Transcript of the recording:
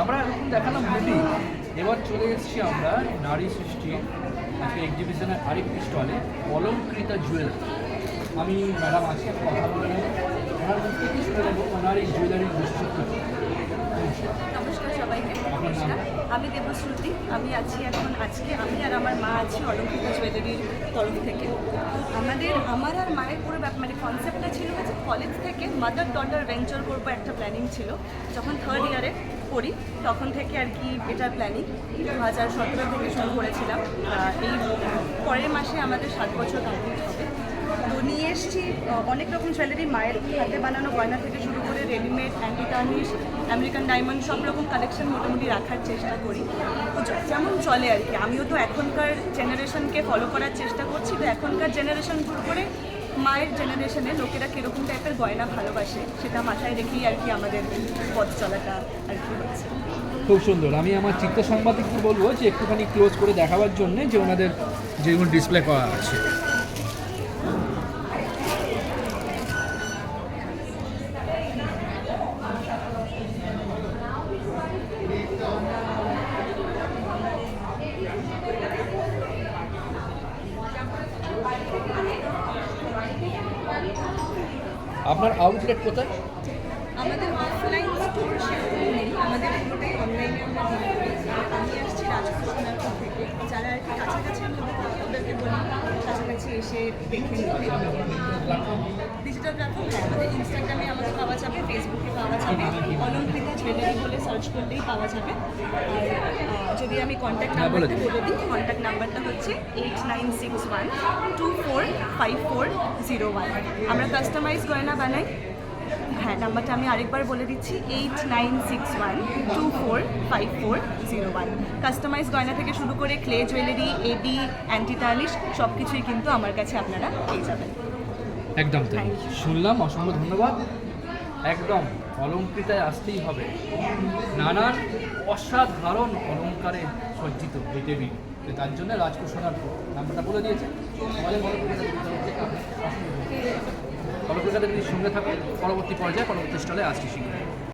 আমরা এখন দেখালাম মুভি এবার চলে এসেছি আমরা নারী সৃষ্টি আজকে এক্সিবিশনের আরেকটি স্টলে অলঙ্কৃতা জুয়েলারি আমি ম্যাডাম আজকে কথা বলে ওনার মুখ থেকে শুনে ওনার এই জুয়েলারির বিশেষত্ব আমি দেবশ্রুতি, আমি আছি এখন আজকে, আমি আর আমার মা আছি অলঙ্কৃত জুয়েলারির তরফ থেকে। আমাদের, আমার আর মায়ের পুরো ব্যাপার মানে কনসেপ্টটা ছিল যে কলেজ থেকে মাদার ডটার ভেঞ্চার করব একটা প্ল্যানিং ছিল। যখন থার্ড ইয়ারে পড়ি, তখন থেকে আর কি এটার প্ল্যানিং দু হাজার সতেরো থেকে শুরু করেছিলাম। এই পরের মাসে আমাদের সাত বছর কমপ্লিট হবে। অনেক রকম জুয়েলারি মায়ের হাতে বানানো গয়না থেকে শুরু করে readymade anti tarnish American diamond সব রকম কালেকশন মোটামুটি রাখার চেষ্টা করি। যেমন চলে আর কি। আমিও তো এখনকার জেনারেশনকে ফলো করার চেষ্টা করছি। তো এখনকার জেনারেশন শুরু করে মায়ের জেনারেশনে লোকেরা কীরকম টাইপের গয়না ভালোবাসে সেটা মাথায় রেখেই আর কি আমাদের পথ চলাটা আর কি হচ্ছে। খুব সুন্দর। আমি আমার চিত্র সাংবাদিককে বলব যে একটুখানি ক্লোজ করে দেখাবার জন্য যে ওনাদের যেগুলো ডিসপ্লে করা আছে। আপনার আউটলেট কোথায়? আমাদের অফলাইন স্টোর সেরকম নেই। আমাদের পুরোটাই অনলাইনে আমরা আমি আসছি থেকে। যারা আর কি কাছাকাছি আমরা ওদেরকে বলি। কাছাকাছি এসে দেখে ডিজিটাল প্ল্যাটফর্ম হ্যাঁ আমাদের ইনস্টাগ্রামে আমাদের পাওয়া যাবে ফেসবুকে পাওয়া যাবে অলঙ্কৃতা জুয়েলারি বলে সার্চ করলেই পাওয়া যাবে। আর যদি আমি কন্ট্যাক্ট নাম্বারটা বলে দিই কন্ট্যাক্ট নাম্বারটা হচ্ছে eight nine six one two four five four zero one আমরা কাস্টমাইজ গয়না বানাই। হ্যাঁ নাম্বারটা আমি আরেকবার বলে দিচ্ছি eight nine six one two four five four zero one customise গয়না থেকে শুরু করে clay jewellery AD anti tarnish সব কিছুই কিন্তু আমার কাছে আপনারা পেয়ে যাবেন। একদম তাই। শুনলাম অসংখ্য ধন্যবাদ। একদম অলঙ্কৃতায় আসতেই হবে। নানান অসাধারণ অলঙ্কারে সজ্জিত এই তার জন্য সোনারপুর নাম্বারটা বলে দিয়েছে। আমাদের যদি থেকে সঙ্গে থাকুন। পরবর্তী পর্যায়ে পরবর্তী স্টলে আসছি শীঘ্রই